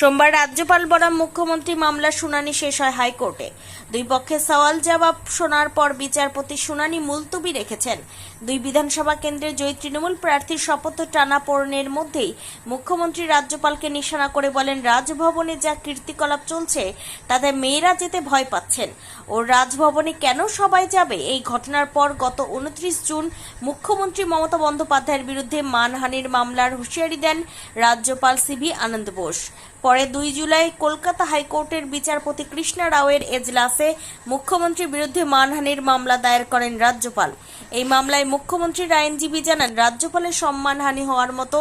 সোমবার রাজ্যপাল বনাম মুখ্যমন্ত্রী মামলার শুনানি শেষ হয় হাইকোর্টে। দুই পক্ষের সওয়াল জবাব শোনার পর বিচারপতি শুনানি মুলতুবি রেখেছেন। দুই বিধানসভা কেন্দ্রের জয়ী তৃণমূল প্রার্থীর শপথ টানা পড়নের মধ্যেই মুখ্যমন্ত্রী রাজ্যপালকে নিশানা করে বলেন, রাজভবনে যা কীর্তিকলাপ চলছে, তাতে মেয়েরা যেতে ভয় পাচ্ছেন। ও রাজভবনে কেন সবাই যাবে? এই ঘটনার পর গত উনত্রিশ জুন মুখ্যমন্ত্রী মমতা বন্দ্যোপাধ্যায়ের বিরুদ্ধে মানহানির মামলার হুঁশিয়ারি দেন রাজ্যপাল সিভি আনন্দ বোস। পরে দুই জুলাই কলকাতা হাইকোর্টের বিচারপতি কৃষ্ণা রাওয়ের এজলাসে মুখ্যমন্ত্রীর বিরুদ্ধে মানহানির মামলা দায়ের করেন রাজ্যপাল। এই মামলায় মুখ্যমন্ত্রীর আইনজীবী জানান, রাজ্যপালের সম্মানহানি হওয়ার মতো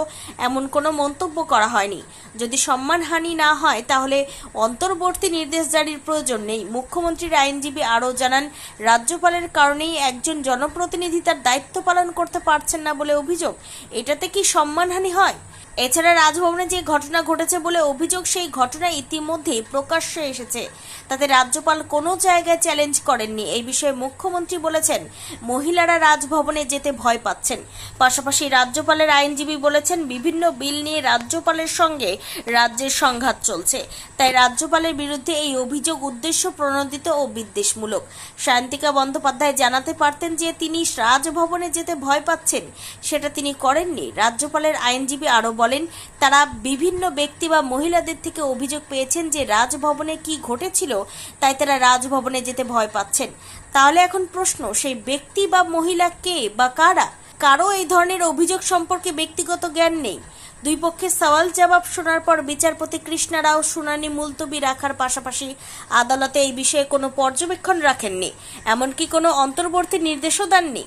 এমন কোনো মন্তব্য করা হয়নি। যদি সম্মানহানি না হয়, তাহলে অন্তর্বর্তী নির্দেশ জারির প্রয়োজন নেই। মুখ্যমন্ত্রীর আইনজীবী আরও জানান, রাজ্যপালের কারণেই একজন জনপ্রতিনিধি তার দায়িত্ব পালন করতে পারছেন না বলে অভিযোগ। এটাতে কি সম্মানহানি হয়? এছাড়া রাজভবনে যে ঘটনা ঘটেছে বলে অভিযোগ সেই ঘটনা ইতিমধ্যেই প্রকাশ্যে এসেছে। তাতে রাজ্যপাল কোনো জায়গায় চ্যালেঞ্জ করেননি। এই বিষয়ে মুখ্যমন্ত্রী বলেছেন, মহিলারা রাজভবনে যেতে ভয় পাচ্ছেন। পাশাপাশি রাজ্যপালের আইনজীবী বলেছেন, বিভিন্ন বিল নিয়ে রাজ্যপালের সঙ্গে রাজ্যের সংঘাত চলছে। তাই রাজ্যপালের বিরুদ্ধে এই অভিযোগ উদ্দেশ্য প্রণোদিত ও বিদ্বেষমূলক। শান্তিকা বন্দ্যোপাধ্যায় জানাতে পারতেন যে, তিনি রাজভবনে যেতে ভয় পাচ্ছেন, সেটা তিনি করেননি। রাজ্যপালের আইনজীবী আরও বলেন, তারা বিভিন্ন ব্যক্তি বা মহিলাদের থেকে অভিযোগ পেয়েছেন যে রাজভবনে কি ঘটেছিল, তাই তারা রাজভবনে যেতে ভয় পাচ্ছেন। তাহলে এখন প্রশ্ন, সেই ব্যক্তি বা মহিলা কে বা কারা? কারও এই ধরনের অভিযোগ সম্পর্কে ব্যক্তিগত জ্ঞান নেই। দুই পক্ষের সওয়াল জবাব শোনার পর বিচারপতি কৃষ্ণা রাও শুনানি মুলতবি রাখার পাশাপাশি আদালতে এই বিষয়ে কোনো পর্যবেক্ষণ রাখেননি। এমনকি কোনো অন্তর্বর্তী নির্দেশও দেননি।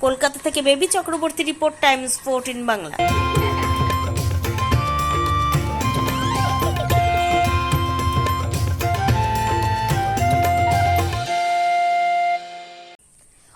কলকাতা থেকে Baby Chakraborty report, Times fourteen Bangla.